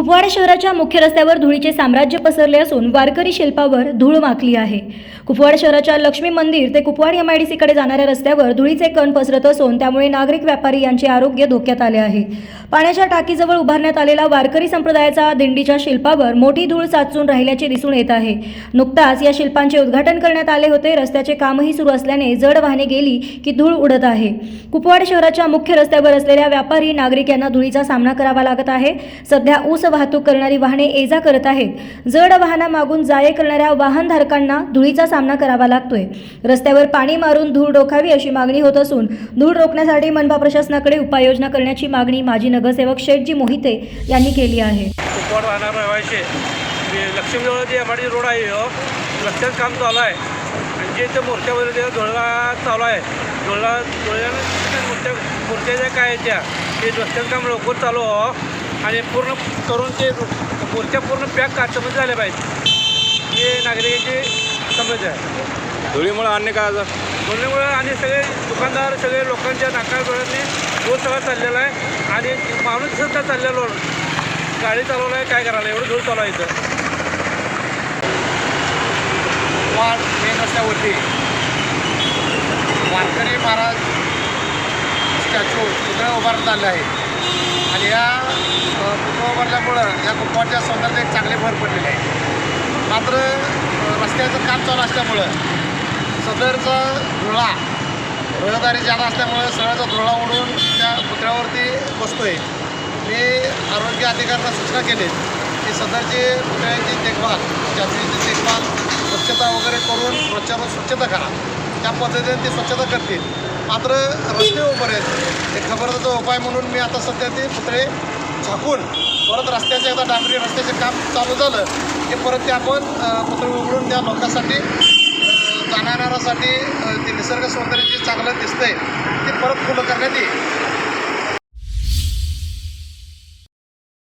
कुपवाडा शहराच्या मुख्य रस्त्यावर धुळीचे साम्राज्य पसरले असून वारकरी शिल्पावर धूळ माखली आहे. कुपवाड शहराच्या लक्ष्मी मंदिर ते कुपवाड एम आय डी सीकडे जाणाऱ्या रस्त्यावर धुळीचे कण पसरत असून त्यामुळे नागरिक व्यापारी यांचे आरोग्य धोक्यात आले आहे. पाण्याच्या टाकीजवळ उभारण्यात आलेला वारकरी संप्रदायाचा दिंडीच्या शिल्पावर मोठी धूळ साचून राहिल्याचे दिसून येत आहे. नुकताच या शिल्पांचे उद्घाटन करण्यात आले होते. रस्त्याचे कामही सुरू असल्याने जड वाहने गेली की धूळ उडत आहे. कुपवाड शहराच्या मुख्य रस्त्यावर असलेल्या व्यापारी नागरिक यांना धुळीचा सामना करावा लागत आहे. सध्या ऊस वाहतूक करणारी वाहने ये जा करत आहेत. जड वाहनामागून जाये करणाऱ्या वाहनधारकांना धुळीचा सामना करावा लागतोय. रस्त्यावर पाणी मारून धूळ रोखावी अशी मागणी होत असून धूळ रोखण्यासाठी मनपा प्रशासनाकडे उपाययोजना करण्याची मागणी माजी नगरसेवक शेठजी मोहिते यांनी केली आहे. कुपवाड लक्ष्मीजवळ जे एम डी रोड आहे हो रस्त्याचं काम चालू आहे. आणि जे इथं मोर्चावर ते चालू आहे. धुळला धुळ्यानं मोर्चा मोर्चा ज्या काय त्या ते रस्त्याचं काम लवकर चालू हो आणि पूर्ण करून ते मोर्चा पूर्ण पॅक काचमध्ये झाले पाहिजे. हे नागरिकांची समज आहे. धुळीमुळे अन्य काय आजार दोन्हीमुळे आणि सगळे दुकानदार सगळे लोकांच्या नाका डोळ्यांनी रोज सगळा चाललेला आहे. आणि माणूस सुद्धा चाललेलो गाडी चालवलं आहे काय करायला? एवढं धूळ चालू आहे इथं. वाढ मेन रस्त्यावरती. वारकरी महाराज स्टॅच्यू पुतळा उभारण्यात आले आहे. आणि या अ, उभारल्यामुळं या कुटुंबाच्या सौंदर्यात एक चांगले भर पडलेले आहे. मात्र रस्त्याचं काम चालू असल्यामुळं सदरचा धुळा रहदारी जादा असल्यामुळं सगळ्याचा धुळा उडून त्या पुतळ्यावरती बसतोय. मी आरोग्य अधिकाऱ्यांना सूचना केली की सदरची पुतळ्यांची देखभाल स्टॅच्यूची देखभाल स्वच्छता वगैरे करून स्वच्छता स्वच्छता करा. त्या पद्धतीने ते स्वच्छता करतील. मात्र रस्ते उभे आहेत. हे खबरदारीचा उपाय म्हणून मी आता सध्या ते पुतळे झाकून परत रस्त्याचे एकदा डांबरी रस्त्याचे काम चालू झालं की परत ते आपण पत्र उघडून त्या लोकांसाठी जाणाऱ्यासाठी ते निसर्ग सौंदर्य जे चांगलं दिसतंय ते परत फुलं करण्यात येईल.